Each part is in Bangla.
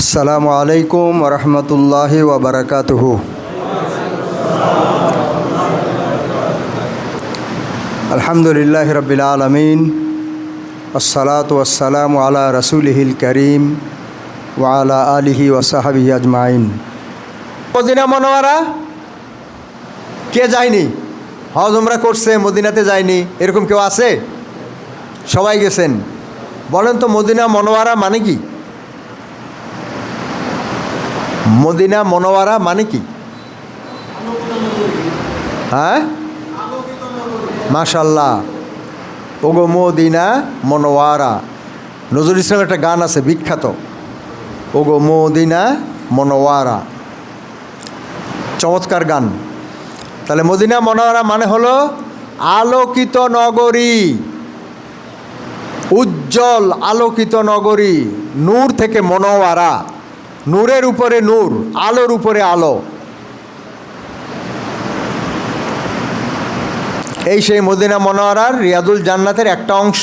আসসালামু আলাইকুম রহমতুল্লাহ ওবরাকাতুহ আলহামদুলিল্লাহ রবিল আলমিন, আসসালাত ওয়াসালাম আলা রসুলহিল করিম ওয়ালা আলিহি ওসাহাবি আজমাইন। মদিনা মনোয়ারা? কে যায়নি? হজ উমরা করছে, মদিনাতে যায়নি, এরকম কেউ আছে? সবাই গেছেন। বলেন তো মদিনা মনোয়ারা মানে কি? মদিনা মনোয়ারা মানে কি? হ্যাঁ? মাশাল্লাহ। ওগো মদিনা মনোয়ারা। নজরুল ইসলামের একটা গান আছে বিখ্যাত। ওগো মদিনা মনোয়ারা। চমৎকার গান। তাহলে মদিনা মনোয়ারা মানে হলো আলোকিত নগরী। উজ্জ্বল আলোকিত নগরী। নূর থেকে মনোয়ারা। নূরের উপরে নূর, আলোর উপরে আলো। এই সেই মদিনা মনোয়ারার রিয়াদুল জান্নাতের একটা অংশ।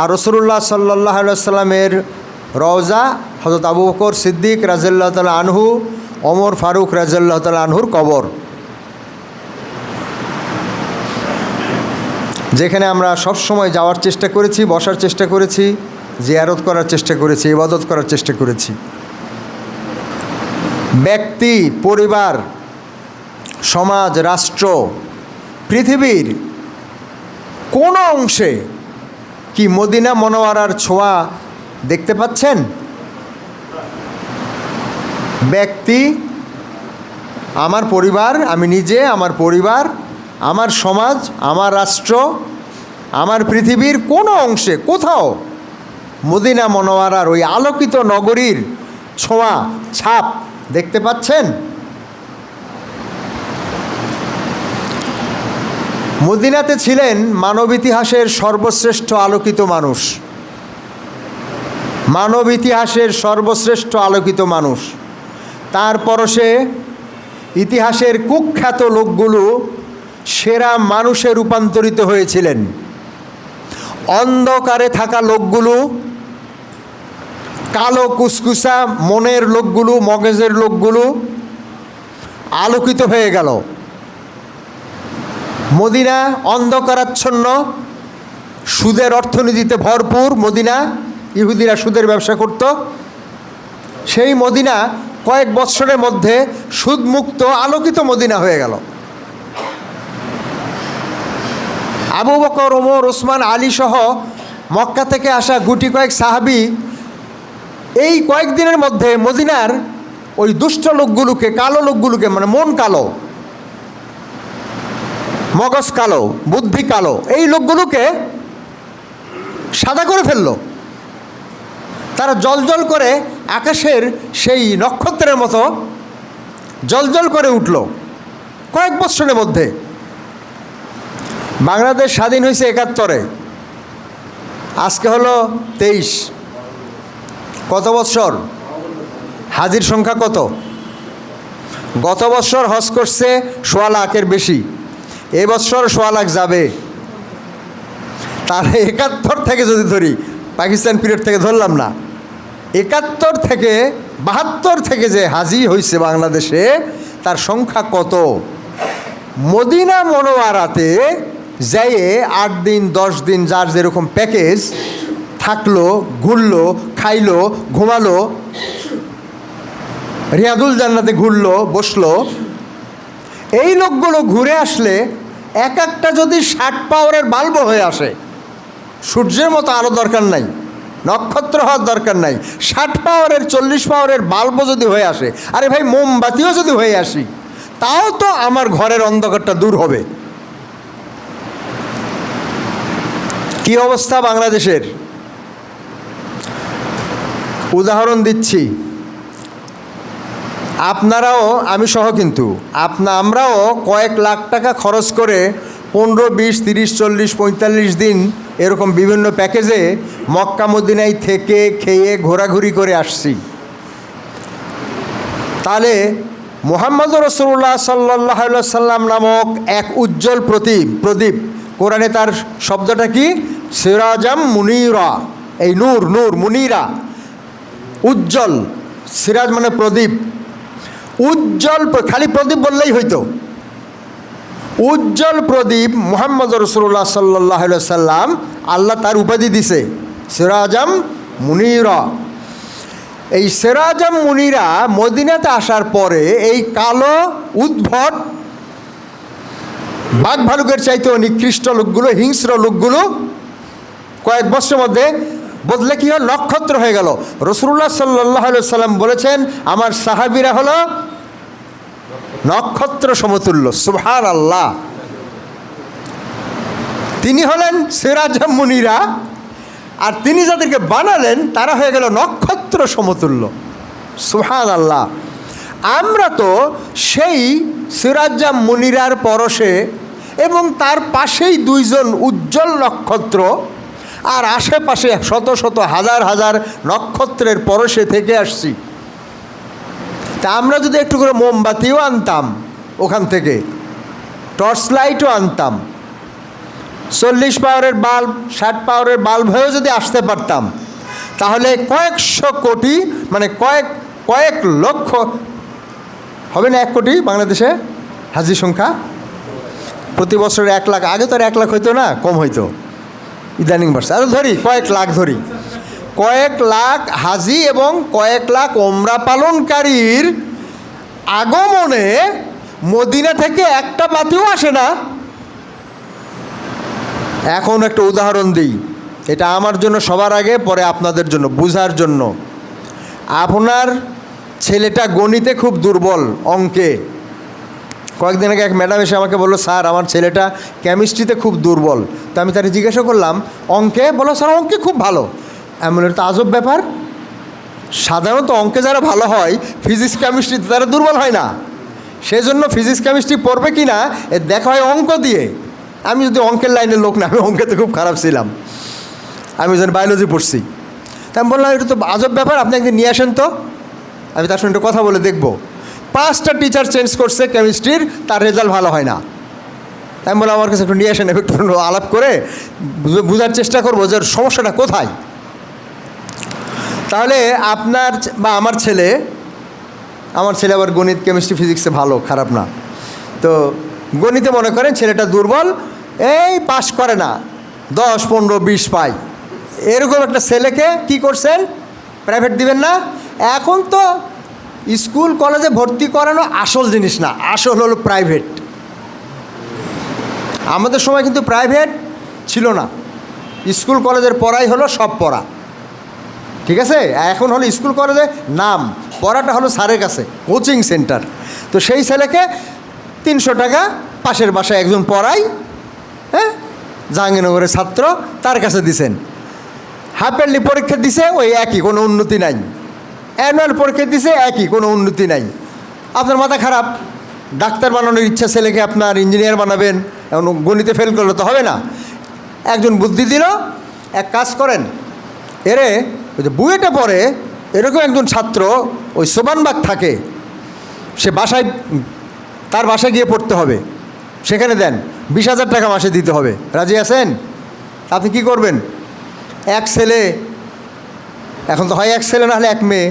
আর রসুল্লাহ সাল্লাহ সাল্লামের রওজা হজরত আবু বকর সিদ্দিক রাজিল্লাহ তাল আনহু অমর ফারুক রাজিল্লাহ তাল আনহুর কবর। যেখানে আমরা সব সময় যাওয়ার চেষ্টা করেছি, বসার চেষ্টা করেছি, জিয়ারত করার চেষ্টা করেছি, ইবাদত করার চেষ্টা করেছি। ব্যক্তি, পরিবার, সমাজ, রাষ্ট্র, পৃথিবীর কোন অংশে কি মদিনা মনোয়ারার ছোঁয়া দেখতে পাচ্ছেন? ব্যক্তি, আমার পরিবার, আমি নিজে, আমার পরিবার, আমার সমাজ, আমার রাষ্ট্র, আমার পৃথিবীর কোনো অংশে, কোথাও মদিনা মনোয়ারার ওই আলোকিত নগরীর ছোঁয়া, ছাপ দেখতে পাচ্ছেন? মদিনাতে ছিলেন মানব ইতিহাসের সর্বশ্রেষ্ঠ আলোকিত মানুষ। মানব ইতিহাসের সর্বশ্রেষ্ঠ আলোকিত মানুষ। তার পরশে ইতিহাসের কুখ্যাত লোকগুলো সেরা মানুষে রূপান্তরিত হয়েছিলেন। অন্ধকারে থাকা লোকগুলো কালো কুসকুসা, মনের লোকগুলো, মগজের লোকগুলো আলোকিত হয়ে গেল। মদিনা অন্ধকারাচ্ছন্ন, সুদের অর্থনীতিতে ভরপুর মদিনা, ইহুদিরা সুদের ব্যবসা করত। সেই মদিনা কয়েক বৎসরের মধ্যে সুদমুক্ত, আলোকিত মদিনা হয়ে গেল। আবু বকর, ওমর, ওসমান, আলী সহ মক্কা থেকে আসা গুটি কয়েক সাহাবি এই কয়েকদিনের মধ্যে মদিনার ওই দুষ্ট লোকগুলোকে, কালো লোকগুলোকে মানে মন কালো, মগজ কালো, বুদ্ধি কালো, এই লোকগুলোকে সাদা করে ফেলল। তারা জলজল করে আকাশের সেই নক্ষত্রের মতো জলজল করে উঠল কয়েক বৎসরের মধ্যে। বাংলাদেশ স্বাধীন হয়েছে একাত্তরে। আজকে হলো তেইশ। কত বৎসর? হাজির সংখ্যা কত? গত বছর হজ করছে সোয়া লাখের বেশি। এবছর সোয়া লাখ যাবে। তাহলে একাত্তর থেকে যদি ধরি, পাকিস্তান পিরিয়ড থেকে ধরলাম না। একাত্তর থেকে বাহাত্তর থেকে যে হাজি হয়েছে বাংলাদেশে, তার সংখ্যা কত? মদিনা মনোয়ারাতে যেয়ে আট দিন, দশ দিন, যার যেরকম প্যাকেজ থাকল, ঘুরলো খাইলো, ঘুমালো, রিয়াদুল জান্নাতে ঘুরলো, বসল। এই লোকগুলো ঘুরে আসলে এক একটা যদি ষাট পাওয়ারের বাল্ব হয়ে আসে, সূর্যের মতো আরও দরকার নাই, নক্ষত্র হওয়ার দরকার নাই, ষাট পাওয়ারের, চল্লিশ পাওয়ারের বাল্ব যদি হয়ে আসে, আরে ভাই মোমবাতিও যদি হয়ে আসি, তাও তো আমার ঘরের অন্ধকারটা দূর হবে। কি অবস্থা বাংলাদেশের? উদাহরণ দিচ্ছি। আপনারাও, আমি সহ কিন্তু, আপনা, আমরাও কয়েক লাখ টাকা খরচ করে পনেরো, বিশ, তিরিশ, চল্লিশ, পঁয়তাল্লিশ দিন এরকম বিভিন্ন প্যাকেজে মক্কা থেকে খেয়ে ঘোরাঘুরি করে আসছি। তাহলে মোহাম্মদ রসুল্লাহ সাল্লাহ সাল্লাম নামক এক উজ্জ্বল প্রদীপ প্রদীপ, কোরআনে তার শব্দটা কি? সিরাজাম মুনিরা, এই নূর নূর, মুনিরা। উজ্জ্বল, সিরাজ মানে প্রদীপ। উজ্জ্বল খালি প্রদীপ বললেই হইতো। উজ্জ্বল প্রদীপ মোহাম্মদ রসুল্লাহ সাল্লাহ সাল্লাম আল্লাহ তার উপাধি দিছে। সিরাজাম মুনিরা। এই সিরাজাম মুনিরা মদিনাতে আসার পরে এই কালো, উদ্ভট, বাঘ ভালুকের চাইতেও নিকৃষ্ট লোকগুলো, হিংস্র লোকগুলো কয়েক বছরের মধ্যে বদলে কি হল নক্ষত্র হয়ে গেল। রসুল্লাহ সাল্লাহ সাল্লাম বলেছেন, আমার সাহাবিরা হলো নক্ষত্র সমতুল্য। সুভান আল্লাহ তিনি হলেন সিরাজ মুনিরা, আর তিনি যাদেরকে বানালেন, তারা হয়ে গেল নক্ষত্র সমতুল্য। সুহান আল্লাহ আমরা তো সেই সিরাজ্জাম মুনিরার পরশে এবং তার পাশেই দুইজন উজ্জ্বল নক্ষত্র আর আশেপাশে শত শত হাজার হাজার নক্ষত্রের পরশে থেকে আসছি। তা আমরা যদি একটু করে মোমবাতিও আনতাম ওখান থেকে, টর্চ লাইটও আনতাম, চল্লিশ পাওয়ারের বাল্ব, ষাট পাওয়ারের বাল্ব হয়েও যদি আসতে পারতাম, তাহলে কয়েকশো কোটি মানে কয়েক কয়েক লক্ষ, হবে না এক কোটি বাংলাদেশে হাজির সংখ্যা? প্রতি বছর এক লাখ, আগে তো আর এক লাখ হইতো না, কম হইতো। ইদানিং বাড়ছে। আরও ধরি, কয়েক লাখ ধরি। কয়েক লাখ হাজি এবং কয়েক লাখ ওমরা পালনকারীর আগমনে মদিনা থেকে একটা বাতিও আসে না। এখন একটা উদাহরণ দিই। এটা আমার জন্য সবার আগে, পরে আপনাদের জন্য, বুঝার জন্য। আপনার ছেলেটা গণিতে খুব দুর্বল, অঙ্কে। কয়েকদিন আগে এক ম্যাডাম এসে আমাকে বলল, স্যার, আমার ছেলেটা কেমিস্ট্রিতে খুব দুর্বল। তো আমি তাকে জিজ্ঞাসা করলাম, অঙ্কে? বলো স্যার, অঙ্কে খুব ভালো। এটা তো আজব ব্যাপার। সাধারণত অঙ্কে যারা ভালো হয় ফিজিক্স কেমিস্ট্রিতে তারা দুর্বল হয় না। সেই জন্য ফিজিক্স কেমিস্ট্রি পড়বে কি না এ দেখা হয় অঙ্ক দিয়ে। আমি যদি অঙ্কের লাইনের লোক না, আমি অঙ্কেতে খুব খারাপ ছিলাম। আমি যেন বায়োলজি পড়ছি। তা আমি বললাম, এটা তো আজব ব্যাপার, আপনি একদিন নিয়ে আসেন তো। আমি তার সঙ্গে একটু কথা বলে দেখব। পাঁচটা টিচার চেঞ্জ করছে কেমিস্ট্রির তার রেজাল্ট ভালো হয় না। আমি বললাম, আমার কাছে একটু নিয়ে আসেন, একটু আলাপ করে বোঝার চেষ্টা করব যে সমস্যাটা কোথায়? তাহলে আপনার বা আমার ছেলে আমার ছেলে আবার গণিত কেমিস্ট্রি ফিজিক্সে ভালো, খারাপ না। তো গণিতে মনে করেন ছেলেটা দুর্বল, এই পাশ করে না। দশ, পনেরো, বিশ পাই। এরকম একটা ছেলেকে কি করছেন? প্রাইভেট দিবেন না। এখন তো স্কুল, কলেজে ভর্তি করানো আসল জিনিস না, আসল হলো প্রাইভেট আমাদের সময় কিন্তু প্রাইভেট ছিল না। স্কুল, কলেজের পড়াই হলো সব পড়া। ঠিক আছে? এখন হলো স্কুল, কলেজে নাম, পড়াটা হলো স্যারের কাছে কোচিং সেন্টার তো সেই ছেলেকে তিনশো টাকা পাশের বাসায় একজন পড়াই হ্যাঁ? জাহাঙ্গীরনগরের ছাত্র তার কাছে দিছেন। হাফ ইয়ারলি পরীক্ষা দিছে, ওই একই, কোনো উন্নতি নাই। অ্যানুয়াল পরীক্ষা দিছে, একই, কোনো উন্নতি নাই। আপনার মাথা খারাপ, ডাক্তার বানানোর ইচ্ছা ছেলেকে আপনার ইঞ্জিনিয়ার বানাবেন এখন গণিতে ফেল করলে তো হবে না। একজন বুদ্ধি দিল, এক কাজ করেন, এরে, ওই যে বুয়েটে পড়ে, এরকম একজন ছাত্র, ওই সোবানবাগ থাকে, সে বাসায়, তার বাসায় গিয়ে পড়তে হবে, সেখানে দেন, বিশ হাজার টাকা মাসে দিতে হবে। রাজি আছেন? আপনি কি করবেন? এক ছেলে, এখন তো হয় এক ছেলে, না হলে এক মেয়ে।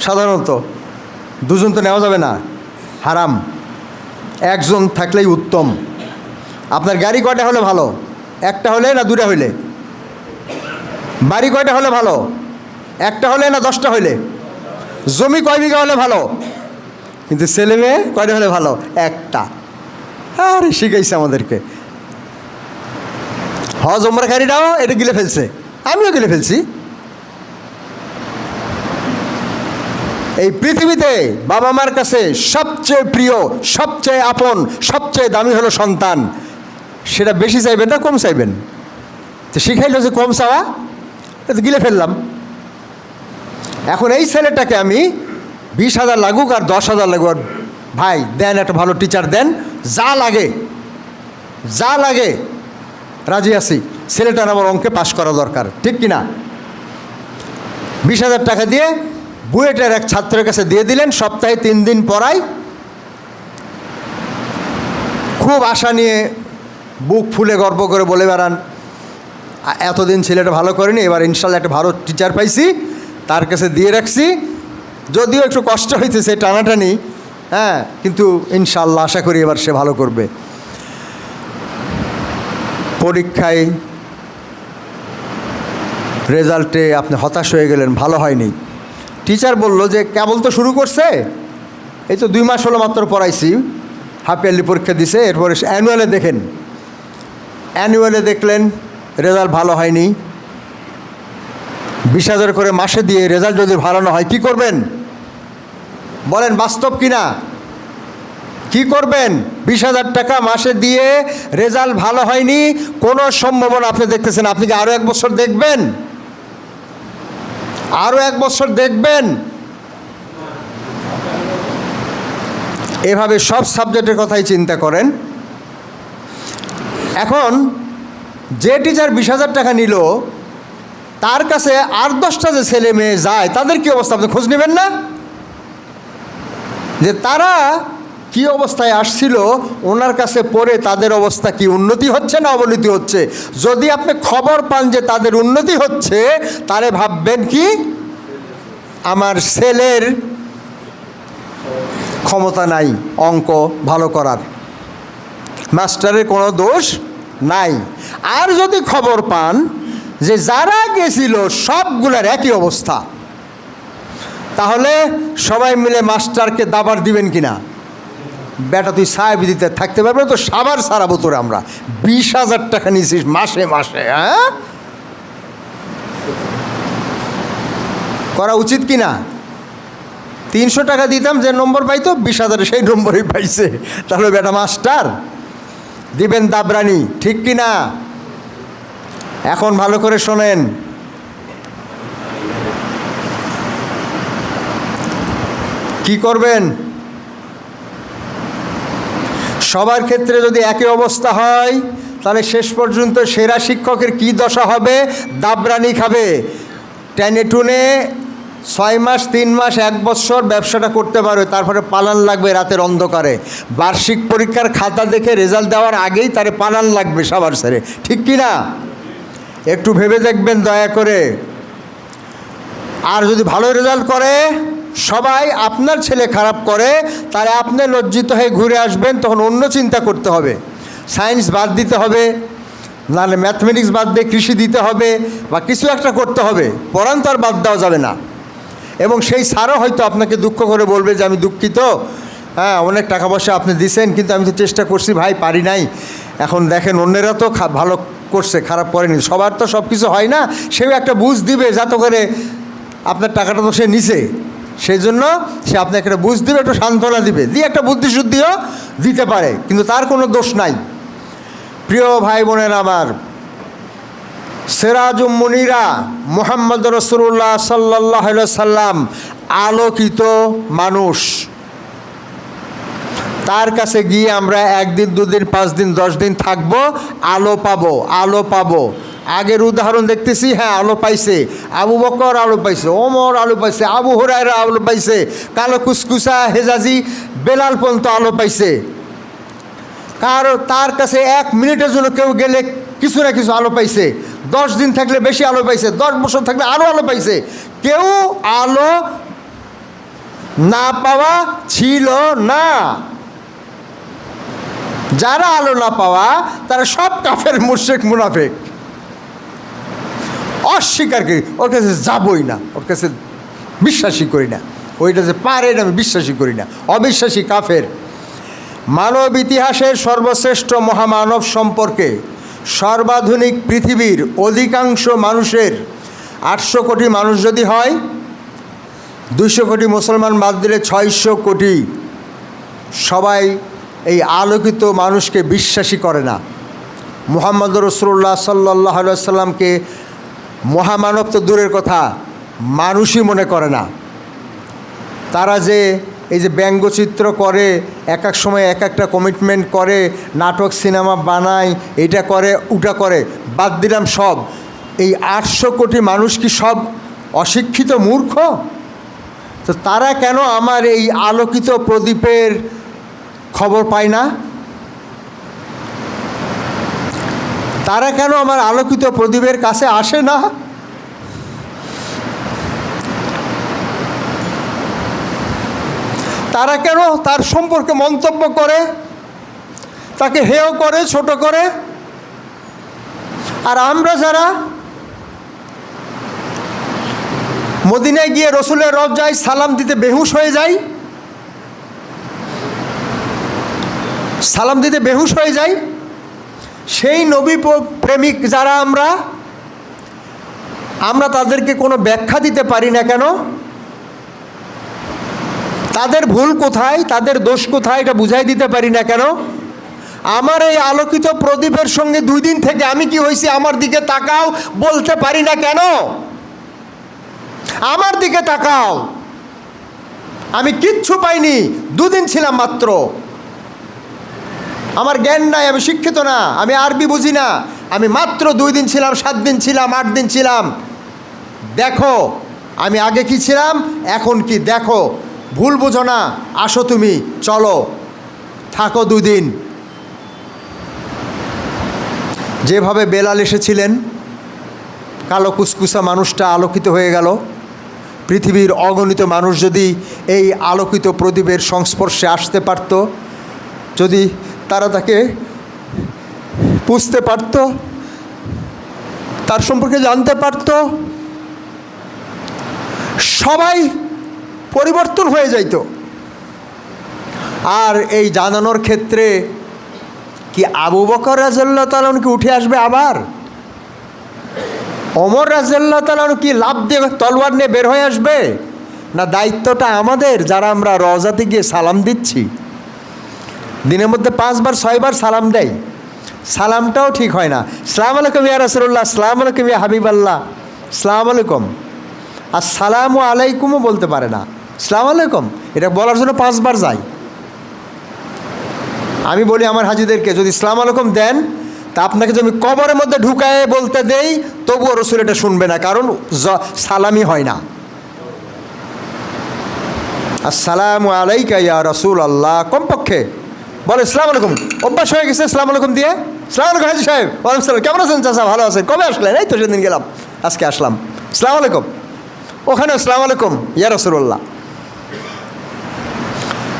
সাধারণত দুজন তো নেওয়া যাবে না। হারাম। একজন থাকলেই উত্তম। আপনার গাড়ি কয়টা হলে ভালো? একটা হলে না দুটা হইলে? বাড়ি কয়টা হলে ভালো? একটা হলে না দশটা হইলে? জমি কয় বিঘা হলে ভালো? কিন্তু ছেলে মেয়ে কয়টা হলে ভালো? একটা। আরে শিখাইছে আমাদেরকে। হজ ওমরাখারিরাও এটা গিলে ফেলছে। আমিও গিলে ফেলছি। এই পৃথিবীতে বাবা মার কাছে সবচেয়ে প্রিয়, সবচেয়ে আপন, সবচেয়ে দামি হলো সন্তান। সেটা বেশি চাইবেন না, কম চাইবেন? তো শিখাইলো যে কম চাওয়া, এটা গিলে ফেললাম। এখন এই ছেলেটাকে আমি বিশ হাজার লাগুক আর দশ হাজার লাগুক, আর ভাই, দেন একটা ভালো টিচার দেন, যা লাগে যা লাগে, রাজি আছি। ছেলেটার আমার অঙ্কে পাশ করা দরকার, ঠিক কি না বিশ হাজার টাকা দিয়ে বুয়েটের এক ছাত্রের কাছে দিয়ে দিলেন, সপ্তাহে তিন দিন পড়াই। খুব আশা নিয়ে বুক ফুলে গর্ব করে বলে বেড়ান, এতদিন ছেলেটা ভালো করেনি, এবার ইনশাল্লাহ একটা ভালো টিচার পাইছি, তার কাছে দিয়ে রাখছি। যদিও একটু কষ্ট হয়েছে সে টানাটানি হ্যাঁ কিন্তু ইনশাল্লাহ আশা করি এবার সে ভালো করবে। পরীক্ষায় রেজাল্টে আপনি হতাশ হয়ে গেলেন, ভালো হয়নি। টিচার বলল যে, কেবল তো শুরু করছে? এই তো দুই মাস হলো মাত্র পড়াইছি। হাফ ইয়ারলি পরীক্ষা দিছে, এরপরে অ্যানুয়ালে দেখেন। অ্যানুয়ালে দেখলেন রেজাল্ট ভালো হয়নি। বিশ হাজার করে মাসে দিয়ে রেজাল্ট যদি ভালো না হয়, কী করবেন? বলেন, বাস্তব কিনা? কি করবেন? বিশ হাজার টাকা মাসে দিয়ে রেজাল্ট ভালো হয়নি, কোনো সম্ভাবনা আপনি দেখতেছেন? আপনি কি আরও এক বছর দেখবেন? আরও এক বছর দেখবেন। এভাবে সব সাবজেক্টের কথাই চিন্তা করেন। এখন যে টিচার বিশ হাজার টাকা নিল, তার কাছে আর দশটা যে ছেলে মেয়ে যায়, তাদের কি অবস্থা? আপনি খোঁজ নেবেন না? যে তারা কি অবস্থায় আসছিল, ওনার কাছে পড়ে তাদের অবস্থা কি উন্নতি হচ্ছে না অবনতি হচ্ছে? যদি আপনি খবর পান যে তাদের উন্নতি হচ্ছে তাহলে ভাববেন কি? আমার ছেলের ক্ষমতা নাই, অঙ্ক ভালো করার। মাস্টারের কোনো দোষ নাই। আর যদি খবর পান যে যারা গেছিল, সবগুলার একই অবস্থা, তাহলে সবাই মিলে মাস্টারকে দাবার দিবেন কিনা? বেটা, তুই সাহেব দিতে থাকতে পারবে তো সাবার সারাবো তোরে আমরা। বিশ হাজার টাকা নিয়েছিস মাসে মাসে হ্যাঁ? করা উচিত কি না তিনশো টাকা দিতাম, যে নম্বর পাইতো, বিশ হাজারে সেই নম্বরই পাইছে। তাহলে বেটা মাস্টার, দিবেন দাবরানি, ঠিক কি না এখন ভালো করে শোনেন। কি করবেন? সবার ক্ষেত্রে যদি একই অবস্থা হয়, তাহলে শেষ পর্যন্ত সেরা শিক্ষকের কি দশা হবে? দাবরানি খাবে। টেনে টুনে ছয় মাস, তিন মাস, এক বছর ব্যবসাটা করতে পারবে, তারপরে পালান লাগবে রাতের অন্ধকারে। বার্ষিক পরীক্ষার খাতা দেখে রেজাল্ট দেওয়ার আগেই তারে পালান লাগবে সবার সেরে। ঠিক কি না? একটু ভেবে দেখবেন দয়া করে। আর যদি ভালো রেজাল্ট করে সবাই আপনার ছেলে খারাপ করে, তাহলে আপনি লজ্জিত হয়ে ঘুরে আসবেন, তখন অন্য চিন্তা করতে হবে। সায়েন্স বাদ দিতে হবে, নাহলে ম্যাথমেটিক্স বাদ দিয়ে কৃষি দিতে হবে, বা কিছু একটা করতে হবে, পড়ান তো আর বাদ দেওয়া যাবে না। এবং সেই স্যারও হয়তো আপনাকে দুঃখ করে বলবে যে, আমি দুঃখিত। হ্যাঁ অনেক টাকা পয়সা আপনি দিছেন, কিন্তু আমি তো চেষ্টা করছি, ভাই, পারি নাই। এখন দেখেন অন্যেরা তো ভালো করছে, খারাপ করেনি। সবার তো সব কিছু হয় না, সেও একটা বুঝ দিবে, যাতে করে আপনার টাকাটা তো সে নিছে। সেই জন্য সে আপনাকে একটা বুঝ দিবে, একটু সান্ত্বনা দিবে। দিয়ে একটা বুদ্ধিশুদ্ধিও দিতে পারে, কিন্তু তার কোনো দোষ নাই। প্রিয় ভাই বোনেরা আমার, সেরাজুম মুনিরা মোহাম্মদ রসুল্লাহ সাল্লাহ সাল্লাম আলোকিত মানুষ। তার কাছে গিয়ে আমরা একদিন, দুদিন, পাঁচ দিন, দশ দিন থাকব, আলো পাবো আলো পাবো। আগের উদাহরণ দেখতেছি হ্যাঁ আলো পাইছে। আবু বকর আলো পাইছে, ওমর আলো পাইছে, আবু হরাইরা আলো পাইছে, কালো কুসকুসা, হেজাজি, বেলাল পর্যন্ত আলো পাইছে। কার, তার কাছে এক মিনিটের জন্য কেউ গেলে কিছু না কিছু আলো পাইছে। দশ দিন থাকলে বেশি আলো পাইছে, দশ বছর থাকলে আরও আলো পাইছে। কেউ আলো না পাওয়া ছিল না। যারা আলো না পাওয়া, তারা সব কাফের মুর্শেক মুনাফেক। অস্বীকার করি। ওর কাছে যাবই না। ওর কাছে বিশ্বাসই করি না। ওইটা যে পারে না আমি বিশ্বাসই করি না। অবিশ্বাসী কাফের। মানব ইতিহাসের সর্বশ্রেষ্ঠ মহামানব সম্পর্কে সর্বাধুনিক পৃথিবীর অধিকাংশ মানুষের আটশো কোটি মানুষ যদি হয়, দুইশো কোটি মুসলমান বাদ দিলে ছয়শো কোটি সবাই এই আলোকিত মানুষকে বিশ্বাসী করে না। মুহাম্মদ রসুল্লাহ সাল্লাহ সাল্লামকে মহামানব তো দূরের কথা, মানুষই মনে করে না। তারা যে এই যে ব্যঙ্গচিত্র করে, এক এক সময় এক একটা কমিটমেন্ট করে, নাটক, সিনেমা বানায়, এটা করে, ওটা করে, বাদ দিলাম সব। এই আটশো কোটি মানুষ কি সব অশিক্ষিত মূর্খ? তো তারা কেন আমার এই আলোকিত প্রদীপের খবর পায় না? তারা কেন আমার আলোকিত প্রদীপের কাছে আসে না? তারা কেন তার সম্পর্কে মন্তব্য করে? তাকে হেয় করে, ছোট করে? আর আমরা যারা মদিনায় গিয়ে রসুলের রব যাই, সালাম দিতে বেহুশ হয়ে যাই, সালাম দিতে বেহুশ হয়ে যায় সেই নবী প্রেমিক যারা আমরা আমরা তাদেরকে কোনো ব্যাখ্যা দিতে পারি না কেন? তাদের ভুল কোথায়? তাদের দোষ কোথায়? এটা বুঝাই দিতে পারি না কেন? আমার এই আলোকিত প্রদীপের সঙ্গে দুই দিন থেকে আমি কি হয়েছি আমার দিকে তাকাও, বলতে পারি না কেন? আমার দিকে তাকাও। আমি কিচ্ছু পাইনি, দুদিন ছিলাম মাত্র। আমার জ্ঞান নাই, আমি শিক্ষিত না, আমি আরবি বুঝি না। আমি মাত্র দুই দিন ছিলাম, সাত দিন ছিলাম, আট দিন ছিলাম। দেখো, আমি আগে কি ছিলাম? এখন কি? দেখো, ভুল বুঝো না, আসো তুমি, চলো। থাকো দুদিন যেভাবে বেলাল এসেছিলেন, কালো কুসকুসা মানুষটা আলোকিত হয়ে গেল। পৃথিবীর অগণিত মানুষ যদি এই আলোকিত প্রদীপের সংস্পর্শে আসতে পারত, যদি তারা তাকে বুঝতে পারত, তার সম্পর্কে জানতে পারত। সবাই পরিবর্তন হয়ে যাইত। আর এই জানানোর ক্ষেত্রে কি আবু বকর রাজাল্লাহ তালন কি উঠে আসবে আবার? অমর রাজাল্লাহ তালন কি লাভ দিয়ে তলোয়ার নিয়ে বের হয়ে আসবে? না দায়িত্বটা আমাদের, যারা আমরা রজাতে গিয়ে সালাম দিচ্ছি? দিনের মধ্যে পাঁচবার, ছয়বার সালাম দেয়। সালামটাও ঠিক হয় না। সালাম আলাইকুম ইয়া রসুল্লাহ সালাম আলাইকুম ইয়া হাবিব আল্লাহ সালাম আলাইকুম। আর সালাম আলাইকুমও বলতে পারে না। সালাম আলাইকুম, এটা বলার জন্য পাঁচবার যায়। আমি বলি আমার হাজিদেরকে, যদি ইসলাম আলাইকুম দেন, তা আপনাকে যদি আমি কবরের মধ্যে ঢুকায় বলতে দেই, তবুও রসুল এটা শুনবে না, কারণ সালামি হয় না। আসসালামু আলাইকা ইয়া রসুল আল্লাহ কমপক্ষে। বলে ইসলাম আলাইকুম। অভ্যাস হয়ে গেছে ইসলাম আলাইকুম দিয়ে। ইসলাম আলাইকুম হাজি সাহেব। ওয়ালাইকুম সালাম কেমন আছেন চাচা? ভালো আছেন? কবে আসলেন? এই তো সেদিন গেলাম, আজকে আসলাম। ইসলাম আলাইকুম। ওখানে ইসলাম আলাইকুম, ইয়া রসুল্লাহ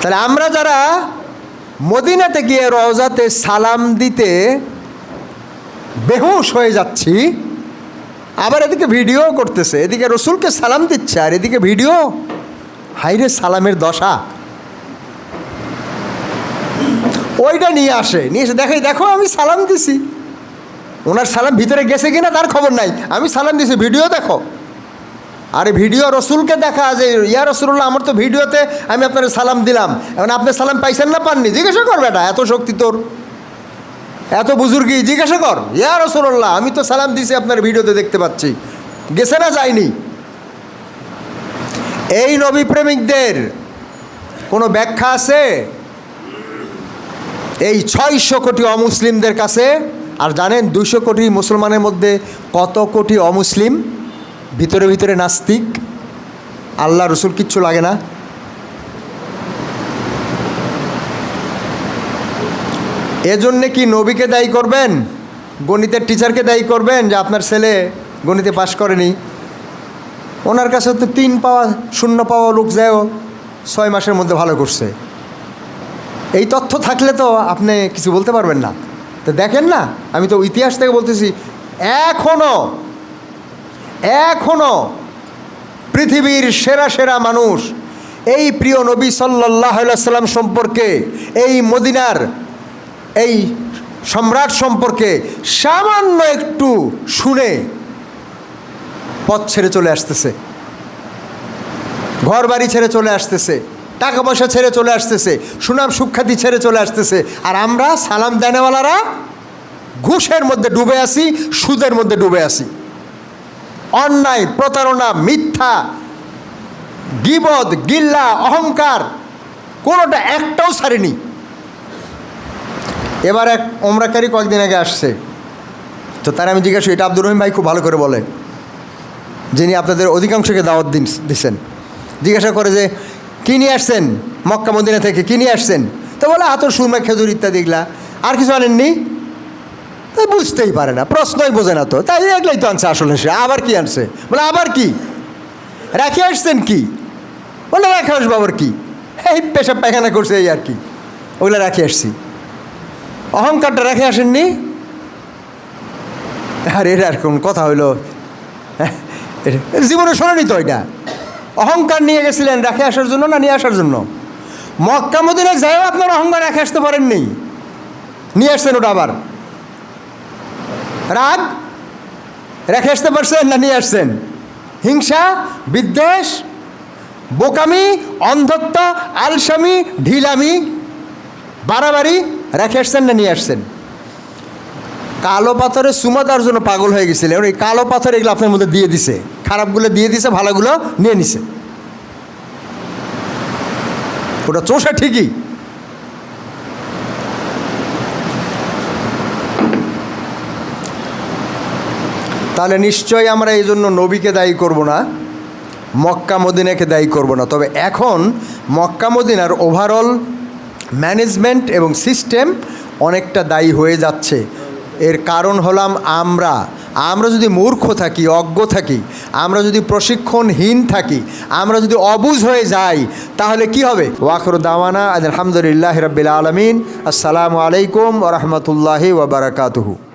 তাহলে আমরা যারা মদিনাতে গিয়ে রওজাতে সালাম দিতে বেহুশ হয়ে যাচ্ছি, আবার এদিকে ভিডিও করতেছে, এদিকে রসুলকে সালাম দিচ্ছে, আর এদিকে ভিডিও হাইরে সালামের দশা। ওইটা নিয়ে আসে। নিয়ে এসে দেখাই দেখো, আমি সালাম দিছি। ওনার সালাম ভিতরে গেছে কিনা তার খবর নাই। আমি সালাম দিছি, ভিডিও দেখো। আরে, ভিডিও রসুলকে দেখা যে ইয়া রসুল্লাহ আমার তো ভিডিওতে আমি আপনার সালাম দিলাম। এখন আপনি সালাম পাইছেন না পাননি? জিজ্ঞাসা কর বেটা, এত শক্তি তোর। এত বুজুর্গি, জিজ্ঞাসা কর। ইয়া রসুল্লাহ আমি তো সালাম দিছি, আপনার ভিডিওতে দেখতে পাচ্ছি। গেছে না যায়নি? এই নবী প্রেমিকদের কোনো ব্যাখ্যা আছে? এই ছয়শো কোটি অমুসলিমদের কাছে, আর জানেন দুইশো কোটি মুসলমানের মধ্যে কত কোটি অমুসলিম ভিতরে ভিতরে নাস্তিক? আল্লাহ রসুল কিচ্ছু লাগে না। এজন্যে কি নবীকে দায়ী করবেন? গণিতের টিচারকে দায়ী করবেন? যে আপনার ছেলে গণিতে পাশ করেনি। ওনার কাছে তো তিন পাওয়া, শূন্য পাওয়া লোক যায়ও, ছয় মাসের মধ্যে ভালো করছে। এই তথ্য থাকলে তো আপনি কিছু বলতে পারবেন না। তো দেখেন না, আমি তো ইতিহাস থেকে বলতেছি এখনও এখনও পৃথিবীর সেরা সেরা মানুষ এই প্রিয় নবী সাল্লাহ সাল্লাম সম্পর্কে, এই মদিনার এই সম্রাট সম্পর্কে সামান্য একটু শুনে পথ ছেড়ে চলে আসতেছে। ঘর বাড়ি ছেড়ে চলে আসতেছে। টাকা পয়সা ছেড়ে চলে আসতেছে, সুনাম সুখ্যাতি ছেড়ে চলে আসতেছে। আর আমরা সালাম দেনেওয়ালারা ঘুষের মধ্যে ডুবে আসি সুদের মধ্যে ডুবে আসি অন্যায়, প্রতারণা, মিথ্যা, গিবদ, গিল্লা, অহংকার, কোনোটা একটাও ছাড়েনি। এবার এক ওমরাকারী কয়েকদিন আগে আসছে। তো তারা আমি জিজ্ঞাসা এটা আব্দুর রহিম ভাই খুব ভালো করে বলে, যিনি আপনাদের অধিকাংশকে দাওয়াত দিন দিচ্ছেন জিজ্ঞাসা করে যে কী নিয়ে আসছেন? মক্কা মদিনা থেকে কী নিয়ে আসছেন? তো বলে, আতর, সুরমা, খেজুর ইত্যাদি এগুলা। আর কিছু আনেননি? তাই বুঝতেই পারে না, প্রশ্নই বোঝে না তো। তাই এগুলাই তো আনছে আসলে সে, আবার কি আনছে? বলে, আবার কি? রেখে আসছেন কি? বলে, রেখে আসব, আবার কি? এই পেশা পায়খানা করছে এই আর কি। ওগুলো রাখে আসছি। অহংকারটা রেখে আসেননি? আর এটা আর কোন কথা হইল? জীবনে শোনেনি তো এটা? অহংকার নিয়ে গেছিলেন রেখে আসার জন্য না নিয়ে আসার জন্য? মক্কা মদিনায় যাইও আপনার অহংকার রেখে আসতে পারেননি। নিয়ে আসছেন ওটা আবার। রাগ রেখে আসতে পারছেন না নিয়ে আসছেন? হিংসা, বিদ্বেষ, বোকামি, অন্ধত্ব, আলসামি, ঢিলামি, বাড়াবাড়ি রেখে আসছেন না নিয়ে আসছেন? কালো পাথরের সুমা দেওয়ার জন্য পাগল হয়ে গেছিলেন এই কালো পাথর এগুলো আপনার মধ্যে দিয়ে দিছে। খারাপগুলো দিয়ে দিছে, ভালোগুলো নিয়ে নিছে। ওটা চোষা ঠিকই। তাহলে নিশ্চয়ই আমরা এই জন্য নবীকে দায়ী করব না, মক্কা মদিনাকে দায়ী করব না। তবে এখন মক্কা মদিনার ওভারঅল ম্যানেজমেন্ট এবং সিস্টেম অনেকটা দায়ী হয়ে যাচ্ছে। এর কারণ হলাম আমরা। আমরা যদি মূর্খ থাকি, অজ্ঞ থাকি, আমরা যদি প্রশিক্ষণহীন থাকি, আমরা যদি অবুজ হয়ে যাই, তাহলে কি হবে? ওয়াকর দাওয়ানা আলহামদুলিল্লাহ রবিল আলমিন। আসসালামু আলাইকুম ওরহমতুল্লাহি ওবরাকাতুহু